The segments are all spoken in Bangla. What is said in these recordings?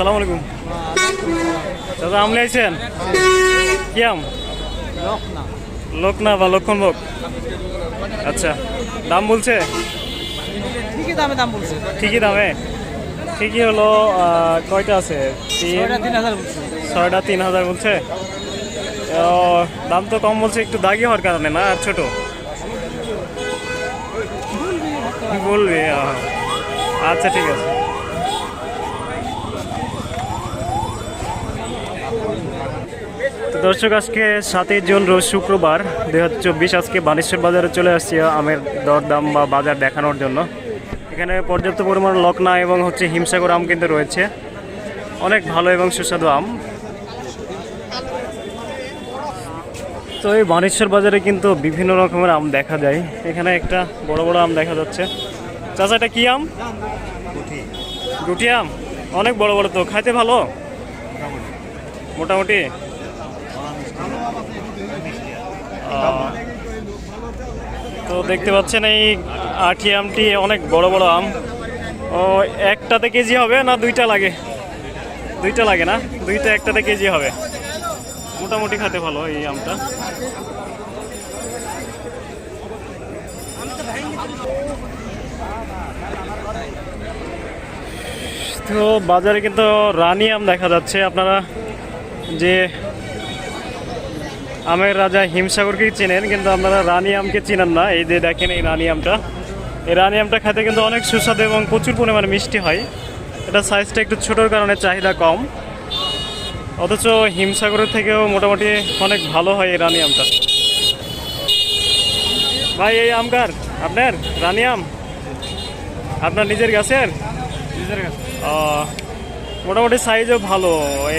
আসসালামু আলাইকুম। দাদা আম লাইছেন কি আম? লোকনা বা লক্ষণভোগ। আচ্ছা দাম বলছে? ঠিকই দামে দাম বলছে। ঠিকই দামে? ঠিকই হলো কয়টা আছে? ছয়টা তিন হাজার বলছে। দাম তো কম বলছে একটু দাগি হওয়ার কারণে না আর ছোট? বলবি। আচ্ছা ঠিক আছে। দর্শক আজকে সাতই জুন রোজ শুক্রবার দুই হাজার চব্বিশ আজকে বানেশ্বর বাজারে চলে আসছি আমের দরদাম বা বাজার দেখানোর জন্য। এখানে পর্যাপ্ত পরিমাণ লকনা এবং হচ্ছে হিমসাগর আম কিন্তু রয়েছে। অনেক ভালো এবং সুস্বাদু আম। তো এই বানেশ্বর বাজারে কিন্তু বিভিন্ন রকমের আম দেখা যায়। এখানে একটা বড় বড় আম দেখা যাচ্ছে। চাচা এটা কি আম? গুটি। আম? অনেক বড় বড় তো। খাইতে ভালো? মোটামুটি? তো দেখতে পাচ্ছেন এই আঠি আমটি অনেক বড় বড় আম। ও, একটাতে কেজি হবে না দুইটা লাগে? দুইটা লাগে না? দুইটা একটাতে কেজি হবে। মোটামুটি খেতে ভালো এই আমটা। তো বাজারে কিন্তু রানী আম দেখা যাচ্ছে। আপনারা যে আমের রাজা হিমসাগরকে চেনেন কিন্তু আপনারা রানী আমকে চিনেন না। এই যে দেখেন এই রানী আমটা। এই রানী আমটা খেতে কিন্তু অনেক সুস্বাদু এবং প্রচুর পরিমাণে মিষ্টি হয়। এটা সাইজটা একটু ছোটোর কারণে চাহিদা কম। অথচ হিমসাগরের থেকেও মোটামুটি অনেক ভালো হয় এই রানী আমটা। ভাই এই আম কার? আপনার? রানী আম? আপনার নিজের গাছের? নিজের মোটামুটি সাইজও ভালো।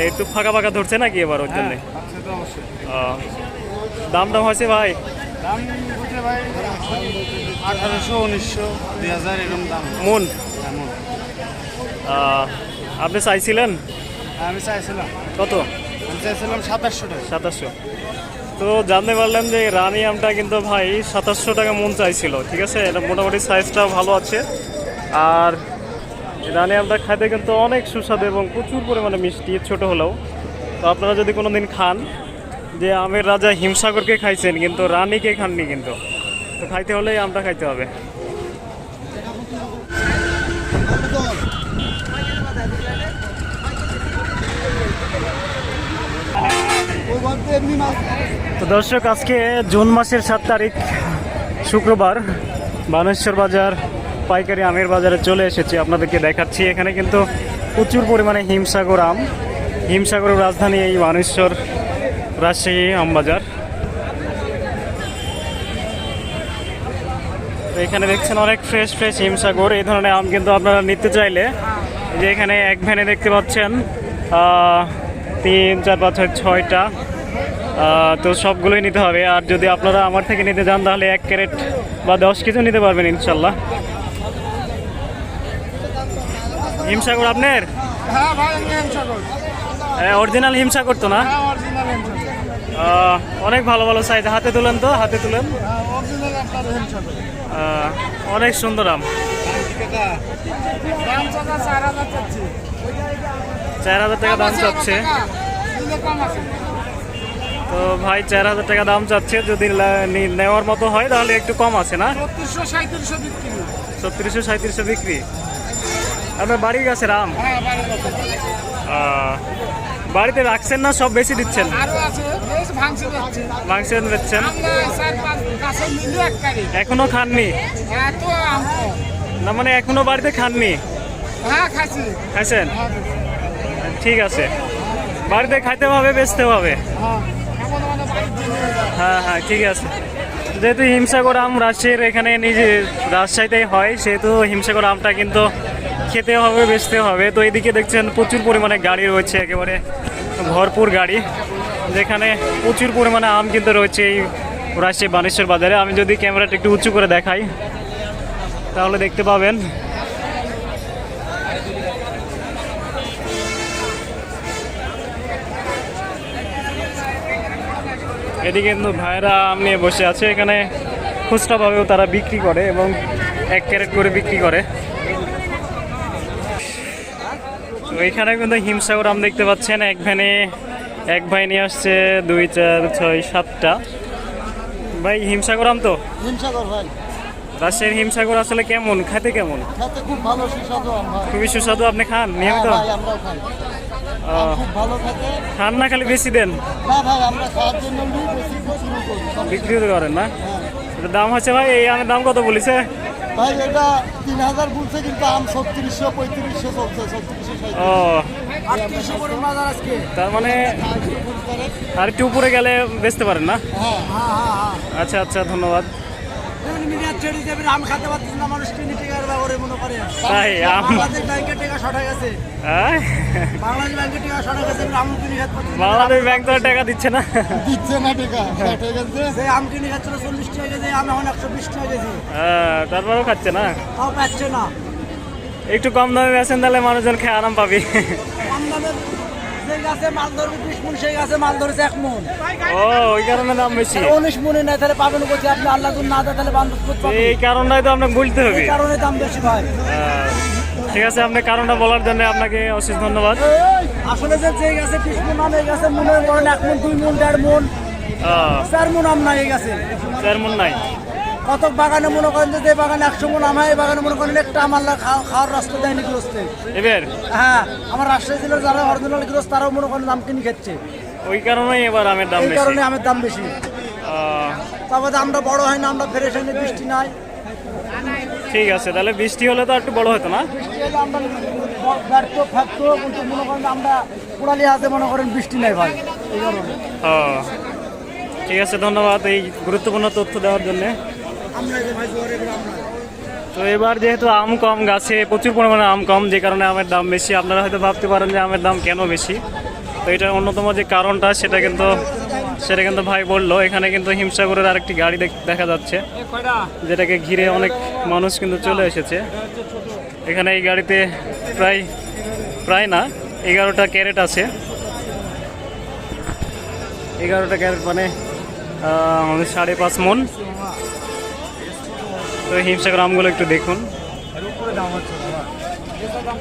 একটু ফাঁকা ফাঁকা ধরছে নাকি এবার ওর জন্য? আছে অবশ্যই। দাম দাম হয়েছে ভাই? দাম বুঝলে ভাই আঠারোশো উনিশশো দুই হাজার এরকম দাম। মন? আপনি চাইছিলেন? আমি চাইছিলাম। কত? আমি চাইছিলাম সাতাশশো টাকা। সাতাশশো। তো জানতে পারলাম যে রানি আমটা কিন্তু ভাই সাতাশশো টাকা মন চাইছিল ঠিক আছে? এটা মোটামুটি সাইজটাও ভালো আছে। আর এই রানী আমটা খাইতে কিন্তু অনেক সুস্বাদু এবং প্রচুর পরিমাণে মিষ্টি ছোট হলেও। তো আপনারা যদি কোনো দিন খান যে আমের রাজা হিমসাগরকে খাইছেন, কিন্তু রানীকে খাননি কিন্তু। তো খাইতে হলে এই আমটা খাইতে হবে। তো দর্শক, আজকে জুন মাসের সাত তারিখ, শুক্রবার। বানেশ্বর বাজার, পাইকারি আমের বাজারে চলে এসেছি। আপনাদেরকে দেখাচ্ছি, এখানে কিন্তু প্রচুর পরিমাণে হিমসাগর আম। হিমসাগরের রাজধানী এই বানেশ্বর। রাজশাহী আম বাজার এখানে দেখছেন অনেক ফ্রেশ ফ্রেশ হিমসাগর। এই ধরনের আম কিন্তু আপনারা নিতে চাইলে। যে এখানে এক ভ্যানে দেখতে পাচ্ছেন তিন, চার, পাঁচ, ছয়, ছয়টা। তো সবগুলোই নিতে হবে। আর যদি আপনারা আমার থেকে নিতে যান তাহলে এক ক্যারেট বা দশ কেজি নিতে পারবেন, ইনশাল্লাহ। হিমসাগর আপনার? হ্যাঁ হেমসাগর অরিজিনাল হিমসাগর করতো না? হ্যাঁ অনেক ভালো ভালো সাইজ হাতে তুলেন তো হাতে তুলেন। হ্যাঁ অনেক সুন্দর আম। চার হাজার টাকা দাম চাচ্ছে। তো ভাই চার হাজার টাকা দাম চাচ্ছে যদি নেওয়ার মতো হয় তাহলে একটু কম আছে না? ছত্রিশশো সাঁত্রিশশো বিক্রি। ছত্রিশশো সাঁত্রিশশো বিক্রি। আপনার বাড়ির কাছে রাম? হ্যাঁ বাড়ি বাড়িতে রাখছেন না সব বেশি দিচ্ছেন? বেচছেন গাছে এক কারি। এখনও খাননি? কম। না মানে এখনও বাড়িতে খাননি? হ্যাঁ খাইছেন? হ্যাঁ ঠিক আছে। বাড়িতে খাইতে হবে বেচতে হবে? হ্যাঁ হ্যাঁ হ্যাঁ ঠিক আছে। যেহেতু হিমসাগর আম রাজশাহীর এখানে নিজে রাজশাহীতেই হয় সেহেতু হিমসাগর আমটা কিন্তু খেতে হবে, বেচতে হবে। তো এদিকে দেখছেন প্রচুর পরিমাণে গাড়ি রয়েছে, একেবারে ভরপুর গাড়ি, যেখানে প্রচুর পরিমাণে আম কিন্তু রয়েছে এই রাজশাহী বানেশ্বর বাজারে। আমি যদি ক্যামেরাটা একটু উঁচু করে দেখাই, তাহলে দেখতে পাবেন। এদিকে কিন্তু ভাইরা আম নিয়ে বসে আছে, এখানে খুচরাভাবেও তারা বিক্রি করে এবং এক ক্যারেট করে বিক্রি করে তো এখানে কিন্তু হিমসাগর আম দেখতে পাচ্ছেন। এক ভ্যানে এক ভাই নিয়ে আসছে দুই চার ছয় সাতটা। ভাই হিমসাগর আম তো? হিমসাগর ভাই। রাজশাহীর হিমসাগর আসলে কেমন? খাইতে কেমন? খেতে খুব ভালো সুস্বাদু আম ভাই। খুবই সুস্বাদু আপনি খান? নিয়মিত? হ্যাঁ ভাই আমরাও খাই। খুব ভালো খেতে। খান না খালি বেশি দেন? না ভাই আমরা খাওয়ার জন্য নিই বেশি বিক্রি করি। বিক্রি তো করেন না? হ্যাঁ। দাম হচ্ছে ভাই এই আমের দাম কত বলেছে? ভাই এটা তিন হাজার বলছে কিন্তু আম ছত্রিশশো পঁয়ত্রিশশো চলছে ছত্রিশশো ও। আটত্রিশশো করে বাজার আজকে? তার মানে আর একটু উপরে গেলে বেচতে পারেন না? হ্যাঁ হ্যাঁ হ্যাঁ। আচ্ছা আচ্ছা ধন্যবাদ। আম খেতে না মানুষ কিনে টিকার ব্যবহারে মনে করে। বাংলাদেশ ব্যাংকের টাকা শর্ট গেছে? বাংলাদেশ ব্যাংকের টাকা শর্ট গেছে আম কিনে খেতে পারতেন বাংলাদেশ ব্যাংক তো টাকা দিচ্ছে না। দিচ্ছে না টাকা শর্ট গেছে। সেই আম কিনে খাচ্ছিল চল্লিশ টাকা কেজি আম এখন একশো বিশ টাকা কেজি। তারপরেও খাচ্ছে না? তাও পাচ্ছে না। একটু কম দামে বেচেন তাহলে মানুষজন খেয়ে আরাম পাবি। কম দামে যে গাছে মাল ধরবে বিশ মন সেই গাছে মাল ধরেছে এক মন। ও ওই কারণে দাম বেশি? উনিশ মনে নাই তাহলে পাবেন কোথায় আপনি আল্লাহ দুন না দেয় তাহলে বান্ধব এই কারণটাই তো আপনাকে বলতে হবে। এই কারণে দাম বেশি ভাই। ঠিক আছে আপনি কারণটা বলার জন্য আপনাকে অশেষ ধন্যবাদ। আসলে যে যে গাছে বিশ মন আম এই গাছে মনে করেন এক মন দুই মন দেড় মন। চার মন আম নাই এই গাছে। চেয়ারম্যান নাই। কত বাগানে মনে করেন যে বাগানে একশো মন আম হয় এই বাগানে মনে করেন একটা আমার খাওয়া- খাওয়ার রাস্তা দেয়নি গ্রস্তে এবার? হ্যাঁ আমার রাজশাহী জেলার যারা অরিজিনাল গ্রস্ত তারাও মনে করেন দাম কিনে খাচ্ছে। ওই কারণেই এবার আমের দাম এই বেশি। কারণে আমের দাম বেশি। তারপরে আমরা বড় হয় না আমরা ফ্রেশ হয়নি বৃষ্টি নাই। ঠিক আছে তাহলে বৃষ্টি হলে তো একটু বড় হতো না? বৃষ্টি হলে আমরা ব্যর্থ থাকতো কিন্তু মনে করেন আমরা কুড়ালি হাতে মনে করেন বৃষ্টি নাই ভাই। এই কারণে। ঠিক আছে ধন্যবাদ এই গুরুত্বপূর্ণ তথ্য দেওয়ার জন্য। তো এবার যেহেতু আম কম, গাছে প্রচুর পরিমাণে আম কম, যে কারণে আমের দাম বেশি। আপনারা হয়তো ভাবতে পারেন যে আমের দাম কেন বেশি। তো এটার অন্যতম যে কারণটা, সেটা কিন্তু সেটা কিন্তু ভাই বলল, এখানে কিন্তু হিমসাগরের আরেকটি গাড়ি দেখা যাচ্ছে, যেটাকে ঘিরে অনেক মানুষ কিন্তু চলে এসেছে। এখানে এই গাড়িতে প্রায় প্রায় না, এগারোটা ক্যারেট আছে। এগারোটা ক্যারেট মানে সাড়ে পাঁচ মন। তো হিমসাগর আমগুলো একটু দেখুন। দাম